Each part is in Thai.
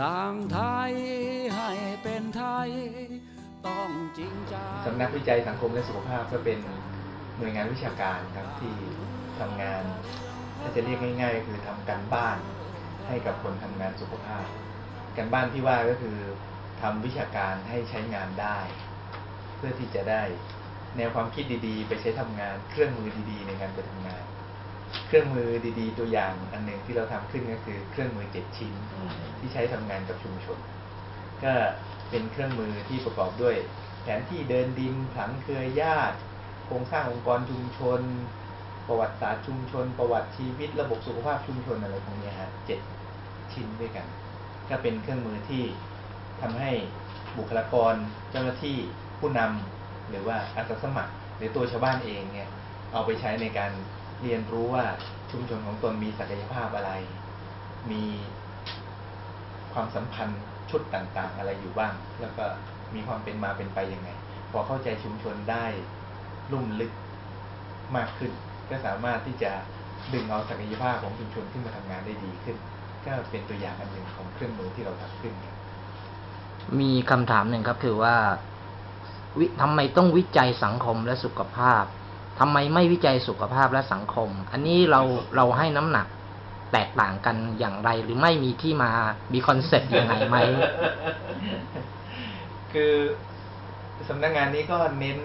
สร้างไทยให้เป็นไทย ต้องจริงใจสำนักวิจัยสังคมและสุขภาพก็เป็นหน่วยงานวิชาการครับที่ทำงานถ้าจะเรียกง่าย ๆ คือทำการบ้านให้กับคนทำงานสุขภาพ การบ้านที่ว่าก็คือทำวิชาการให้ใช้งานได้ เพื่อที่จะได้แนวความคิดดีๆ ไปใช้ทำงานเครื่องมือดีๆ ในการไปทำงาน เครื่องมือดีๆ ตัวอย่างอันหนึ่งที่เราทำขึ้นก็คือเครื่องมือเจ็ดชิ้นที่ใช้ทำงานกับชุมชน ก็เป็นเครื่องมือที่ประกอบด้วย แผนที่เดินดินผังเครือญาติ โครงสร้างองค์กรชุมชน ประวัติศาสตร์ชุมชน ประวัติชีวิต ระบบสุขภาพชุมชนอะไรพวกเนี้ยฮะเจ็ดชิ้นด้วยกัน ก็เป็นเครื่องมือที่ทำให้บุคลากรเจ้าหน้าที่ผู้นำหรือว่าอาสาสมัคร หรือตัวชาวบ้านเองเนี่ยเอาไปใช้ในการ เรียนรู้ว่าชุมชนของตนมีศักยภาพอะไร มีความสัมพันธ์ชุดต่างๆ อะไรอยู่บ้าง แล้วก็มีความเป็นมาเป็นไปยังไง พอเข้าใจชุมชนได้ลุ่มลึกมากขึ้น ก็สามารถที่จะดึงเอาศักยภาพของชุมชนขึ้นมาทำงานได้ดีขึ้น ก็เป็นตัวอย่างอันหนึ่งของเครื่องมือที่เราทำขึ้น มีคำถามหนึ่งครับคือว่าวิทำไมต้องวิจัยสังคมและสุขภาพ ทำไมไม่วิจัยสุขภาพและสังคม อันนี้เราเราให้น้ำหนักแตกต่างกันอย่างไร หรือไม่มีที่มามีคอนเซ็ปต์ยังไงไหม คือสำนักงานนี้ก็เน้น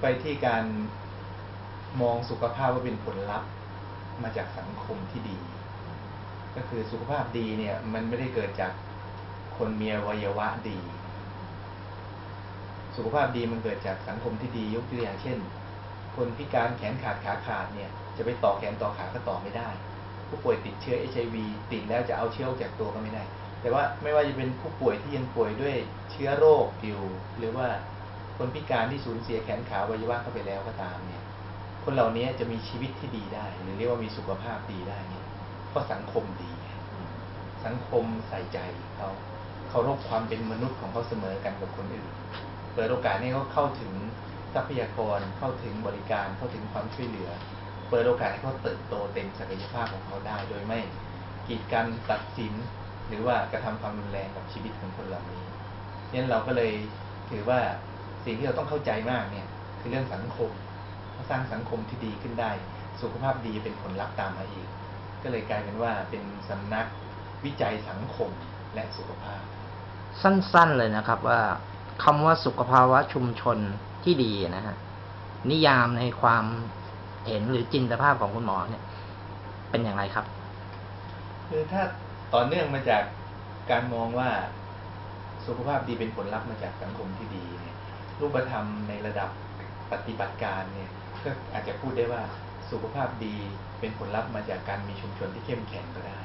ไปที่การมองสุขภาพว่าเป็นผลลัพธ์มาจากสังคมที่ดี ก็คือสุขภาพดีเนี่ย มันไม่ได้เกิดจากคนมีอวัยวะดี สุขภาพดีมันเกิดจากสังคมที่ดียกตัวอย่างเช่น คนพิการแขนขาดขาขาดเนี่ยจะไปต่อแขนต่อขาก็ต่อไม่ได้ ผู้ป่วยติดเชื้อ HIV ติดแล้วจะเอาเชื้อออกจากตัวก็ไม่ได้ แต่ว่าไม่ว่าจะเป็นผู้ป่วยที่ยังป่วยด้วยเชื้อโรคอยู่หรือว่าคนพิการที่สูญเสียแขนขาวัยวะเข้าไปแล้วก็ตามเนี่ยคนเหล่านี้จะมีชีวิตที่ดีได้ หรือเรียกว่ามีสุขภาพดีได้เนี่ยเพราะสังคมดี สังคมใส่ใจเขาเคารพความเป็นมนุษย์ของเขาเสมอกันกับคนอื่น เปิดโอกาสให้เขาเข้าถึง ทรัพยากรเข้าถึงบริการเข้าถึงความช่วยเหลือ เปิดโอกาสให้เขาเติบโตเต็มศักยภาพของเขาได้ โดยไม่กีดกันตัดสิน หรือว่ากระทำความรุนแรงกับชีวิตของคนเหล่านี้นั้นเราก็เลยถือว่าสิ่งที่เราต้องเข้าใจมากเนี่ยคือเรื่องสังคมสร้างสังคมที่ดีขึ้นได้ สุขภาพดีเป็นผลลัพธ์ตามมาอีกก็เลยกลายเป็นว่าเป็นสำนักวิจัยสังคมและสุขภาพ สั้นๆเลยนะครับว่าคำว่าสุขภาวะชุมชน ที่ดีนะฮะนิยามในความเห็นหรือจินตภาพของคุณหมอเนี่ย เป็นอย่างไรครับ คือถ้าต่อเนื่องมาจากการมองว่าสุขภาพดีเป็นผลลัพธ์มาจากสังคมที่ดีเนี่ยรูปธรรมในระดับปฏิบัติการเนี่ยก็อาจจะพูดได้ว่าสุขภาพดีเป็นผลลัพธ์มาจากการมีชุมชนที่เข้มแข็งก็ได้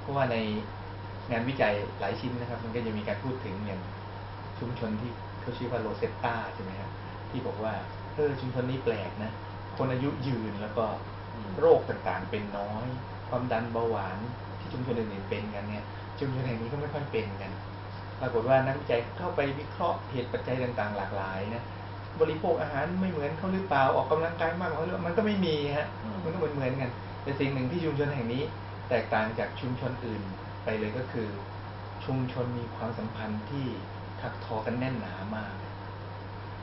เพราะว่าในงานวิจัยหลายชิ้นนะครับ มันก็จะมีการพูดถึงอย่างชุมชนที่ เขาชื่อว่าโรเซตตาใช่ไหมครับที่บอกว่าเออชุมชนนี้แปลกนะ คนอายุยืนแล้วก็โรคต่างๆเป็นน้อย ความดันเบาหวานที่ชุมชนอื่นๆเป็นกันเนี่ย ชุมชนแห่งนี้ก็ไม่ค่อยเป็นกันปรากฏว่านักวิจัยเข้าไปวิเคราะห์เหตุปัจจัยต่างๆ หลากหลายนะบริโภคอาหารไม่เหมือนเขาหรือเปล่าออกกำลังกายมากกว่าเขาหรือเปล่ามันก็ไม่มีฮะอืมมันก็เหมือนเหมือนๆกัน แต่สิ่งหนึ่งที่ชุมชนแห่งนี้ แตกต่างจากชุมชนอื่นไปเลยก็คือ ชุมชนมีความสัมพันธ์ที่ ถักทอกันแน่นหนามาก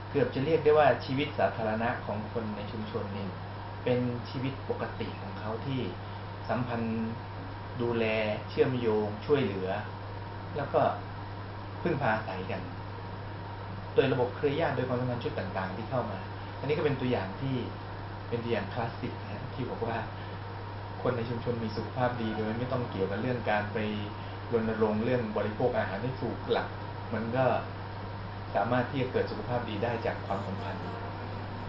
เกือบจะเรียกได้ว่าชีวิตสาธารณะของคนในชุมชนนี่เป็นชีวิตปกติของเขาที่สัมพันธ์ดูแลเชื่อมโยง ช่วยเหลือ แล้วก็พึ่งพาอาศัยกัน โดยระบบเครือญาติโดยความสัมพันธ์ชุดต่าง ๆ ที่เข้ามา อันนี้ก็เป็นตัวอย่างที่เป็นตัวอย่างคลาสสิกนะที่บอกว่าคนในชุมชนมีสุขภาพดีโดยไม่ต้องเกี่ยวกับเรื่องการไปรณรงค์เรื่องบริโภคอาหารให้ถูกหลัก มันก็สามารถที่จะเกิดสุขภาพดีได้จากความสัมพันธ์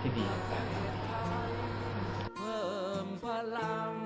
ที่ดีต่างๆ